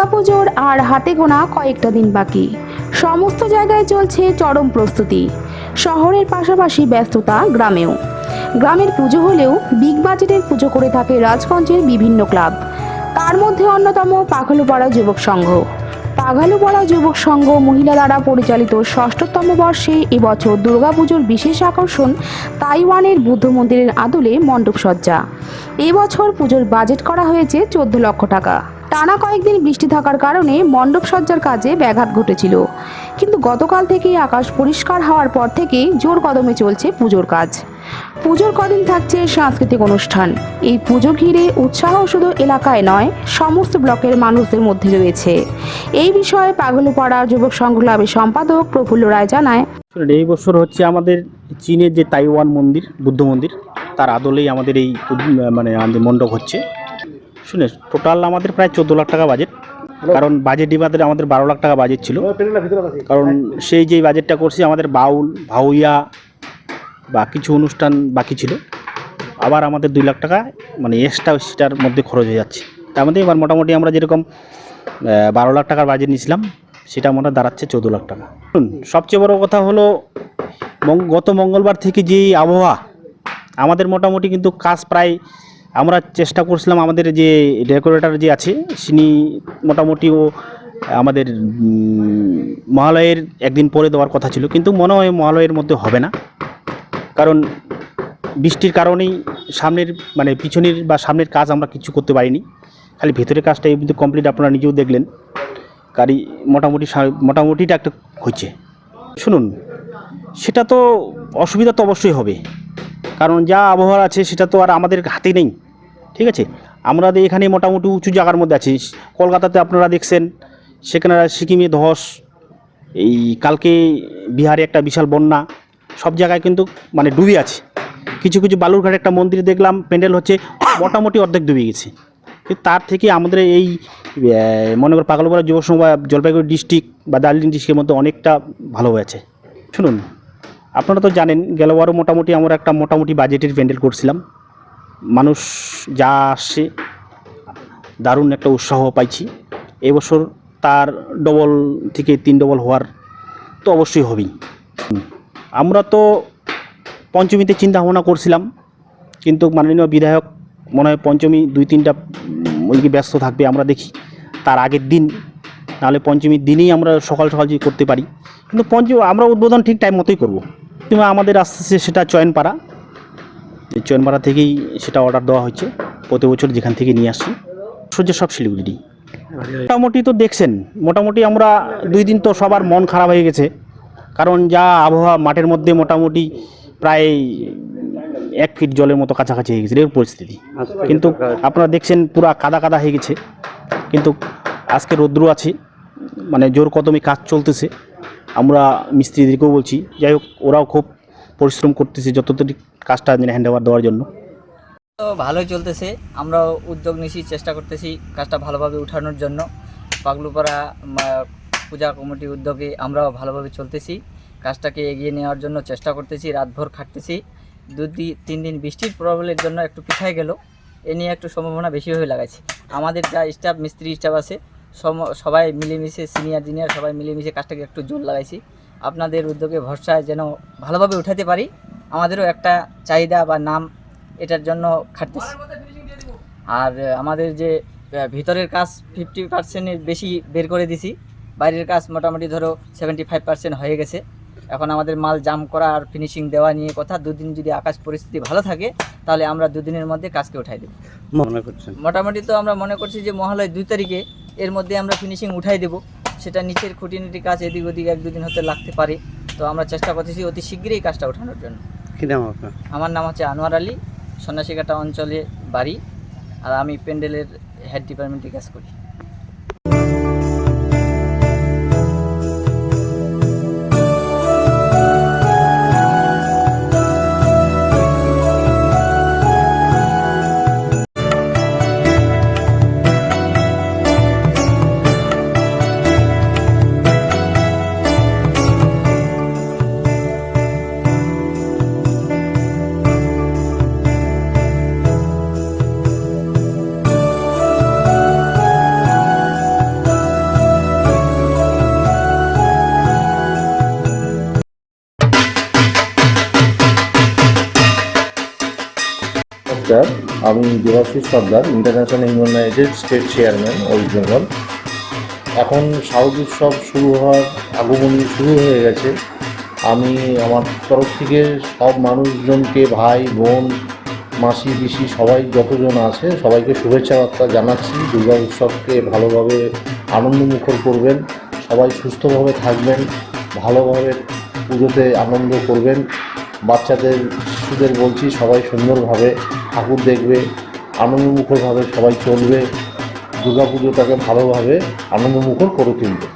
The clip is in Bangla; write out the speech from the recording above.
দুর্গাপুজোর আর হাতে গোনা কয়েকটা দিন বাকি। সমস্ত জায়গায় চলছে চরম প্রস্তুতি। শহরের পাশাপাশি ব্যস্ততা গ্রামেও। গ্রামের পুজো হলেও বিগ বাজেটের পুজো করে থাকে রাজগঞ্জের বিভিন্ন ক্লাব। তার মধ্যে অন্যতম পাখালুপাড়া যুবক সংঘ। পাঘালুপাড়া যুবক সংঘ মহিলা দ্বারা পরিচালিত ষষ্ঠতম বর্ষে এবছর দুর্গাপুজোর বিশেষ আকর্ষণ তাইওয়ানের বুদ্ধ মন্দিরের আদলে মণ্ডপসজ্জা। এবছর পুজোর বাজেট করা হয়েছে চোদ্দ লক্ষ টাকা। টানা কয়েকদিন বৃষ্টি থাকার কারণে মণ্ডপ সজ্জার কাজে ব্যাঘাত ঘটেছিল। কিন্তু গতকাল থেকেই আকাশ পরিষ্কার হওয়ার পর থেকেই জোর কদমে চলছে পুজোর কাজ। পুজোর কদিন থাকছে সাংস্কৃতিক অনুষ্ঠান। এই পুজো ঘিরে উৎসাহ শুধু এলাকায় নয়, সমস্ত ব্লকের মানুষদের মধ্যে রয়েছে। এই বিষয়ে পাগলুপাড়া যুবক ক্লাবের সম্পাদক প্রফুল্ল রায় জানায় এই বছর হচ্ছে আমাদের চীনের যে তাইওয়ান মন্দির, বুদ্ধ মন্দির, তার আদলেই আমাদের এই মানে আমাদের মণ্ডপ হচ্ছে। শুনে টোটাল আমাদের প্রায় চোদ্দ লাখ টাকা বাজেট কারণ বাজেট ডিবাদের আমাদের বারো লাখ টাকা বাজেট ছিল। কারণ সেই যে বাজেটটা করছি, আমাদের বাউল, ভাউইয়া বা কিছু অনুষ্ঠান বাকি ছিল। আবার আমাদের দুই লাখ টাকা মানে এক্সট্রা সেটার মধ্যে খরচ হয়ে যাচ্ছে। তার মধ্যে এবার মোটামুটি আমরা যেরকম বারো লাখ টাকার বাজেট নিয়েছিলাম, সেটা আমরা দাঁড়াচ্ছে চোদ্দ লাখ টাকা। সবচেয়ে বড় কথা হলো গত মঙ্গলবার থেকে যে আবহাওয়া, আমাদের মোটামুটি কিন্তু কাজ প্রায় আমরা চেষ্টা করছিলাম আমাদের যে ডেকোরেটর যে আছে তিনি মোটামুটি ও আমাদের মহালয়ের একদিন পরে দেওয়ার কথা ছিল। কিন্তু মনে হয় মহালয়ের মধ্যে হবে না। কারণ বৃষ্টির কারণেই সামনের মানে পিছনের বা সামনের কাজ আমরা কিছু করতে পারিনি। খালি ভেতরের কাজটা কিন্তু কমপ্লিট আপনারা নিজেও দেখলেন। গাড়ি মোটামুটি মোটামুটিটা একটা হয়েছে। শুনুন, সেটা তো অসুবিধা তো অবশ্যই হবে। কারণ যা আবহাওয়া আছে সেটা তো আর আমাদের হাতে নেই। ঠিক আছে? আমরা এখানে মোটামুটি উঁচু জায়গার মধ্যে আছি, কলকাতাতে আপনারা দেখছেন, সেখানে সিকিমে ধস, এই কালকে বিহারে একটা বিশাল বন্যা, সব জায়গায় কিন্তু মানে ডুবে আছে। কিছু কিছু বালুরঘাট একটা মন্দির দেখলাম, প্যান্ডেল হচ্ছে, মোটামুটি অর্ধেক ডুবে গেছে। তার থেকে আমাদের এই মনে কর পাগলপাড়া যুব জলপাইগুড়ি ডিস্ট্রিক্ট বা দার্জিলিং ডিস্ট্রিক্টের মধ্যে অনেকটা ভালো হয়েছে। শুনুন। আপনারা তো জানেন গেলবারও মোটামুটি আমরা একটা মোটামুটি বাজেটের প্যান্ডেল করছিলাম। মানুষ যা আসছে দারুণ একটা উৎসাহ পাইছি। এবছর তার ডবল থেকে তিন ডবল হওয়ার তো অবশ্যই হবেই। আমরা তো পঞ্চমীতে চিন্তা ভাবনা করছিলাম, কিন্তু মাননীয় বিধায়ক মনে হয় পঞ্চমী দুই তিনটা ওইদিকে ব্যস্ত থাকবে, আমরা দেখি। তার আগের দিন, নাহলে পঞ্চমীর দিনেই আমরা সকাল সকাল যদি করতে পারি। কিন্তু পঞ্চম আমরা উদ্বোধন ঠিক টাইম মতোই করব। কিংবা আমাদের আসছে সেটা চয়নপাড়া। এই চয়নপাড়া থেকেই সেটা অর্ডার দেওয়া হয়েছে। প্রতি বছর যেখান থেকে নিয়ে আসছি সূর্য সব শিলিগুড়ি মোটামুটি তো দেখছেন, মোটামুটি আমরা দুই দিন তো সবার মন খারাপ হয়ে গেছে। কারণ যা আবহাওয়া মাঠের মধ্যে মোটামুটি প্রায় এক ফিট জলের মতো কাছাকাছি হয়ে গেছে এর পরিস্থিতি। কিন্তু আপনারা দেখছেন পুরা কাদা কাদা হয়ে গেছে। কিন্তু আজকে রৌদ্র আছে মানে জোর কদমে কাজ চলতেছে। আমরা মিস্ত্রিদেরকেও বলছি, যাই হোক, ওরাও খুব পরিশ্রম করতেছে যতটুকু কাজটা হ্যান্ড ওভার দেওয়ার জন্য। তো ভালোই চলতেছে, আমরাও উদ্যোগ নিছি, চেষ্টা করতেছি কাজটা ভালোভাবে উঠানোর জন্য। পাগলুপাড়া পূজা কমিটি উদ্যোগে আমরাও ভালোভাবে চলতেছি, কাজটাকে এগিয়ে নেওয়ার জন্য চেষ্টা করতেছি, রাতভর খাটতেছি। দু তিন দিন বৃষ্টির প্রবলের জন্য একটু পিছায় গেল, এ নিয়ে একটু সম্ভাবনা বেশি হয়ে লাগাচ্ছে আমাদের যা স্টাফ মিস্ত্রি স্টাফ আছে সবাই মিলেমিশে সিনিয়র জুনিয়র সবাই মিলেমিশে কাজটাকে একটু জোর লাগাইছি। আপনাদের উদ্যোগে ভরসায় যেন ভালোভাবে উঠাতে পারি আমাদেরও একটা চাহিদা বা নাম এটার জন্য খাটতেছি। আর আমাদের যে ভিতরের কাজ ফিফটি পার্সেন্টের বেশি বের করে দিছি বাইরের কাজ মোটামুটি ধরো সেভেন্টি ফাইভ পার্সেন্ট হয়ে গেছে। এখন আমাদের মাল জাম করা আর ফিনিশিং দেওয়া নিয়ে কথা দুদিন যদি আকাশ পরিস্থিতি ভালো থাকে তাহলে আমরা দুদিনের মধ্যে কাজকে উঠাই দেব। মনে করছেন? মোটামুটি তো আমরা মনে করছি যে মহালয় দুই তারিখে এর মধ্যে আমরা ফিনিশিং উঠাই দেব। সেটা নিচের খুঁটিনাটি কাজ এদিক ওদিক এক দুদিন হতে লাগতে পারে। তো আমরা চেষ্টা করতেছি অতি শীঘ্রই কাজটা ওঠানোর জন্য। কী নাম আপনার? আমার নাম হচ্ছে আনোয়ার আলী সন্ন্যাসীকাটা অঞ্চলে বাড়ি। আর আমি প্যান্ডেলের হেড ডিপার্টমেন্টে কাজ করি। আমি Debashis Sardar international united state chairman West Bengal এখন শারদ উৎসব শুরু হওয়ার আগমনী শুরু হয়ে গেছে। আমি আমার তরফ থেকে সব মানুষজনকে, ভাই, বোন, মাসি, পিসি, সবাই যতজন আছে, সবাইকে শুভেচ্ছা বার্তা জানাচ্ছি। দুর্গা উৎসবকে ভালোভাবে আনন্দমুখর করবেন। সবাই সুস্থভাবে থাকবেন, ভালোভাবে পুজোতে আনন্দ করবেন। বাচ্চাদের, শিশুদের বলছি সবাই সুন্দরভাবে ঠাকুর দেখবে আনন্দমুখরভাবে সবাই চলবে দুর্গাপুজোটাকে ভালোভাবে আনন্দমুখর করে তুলবে।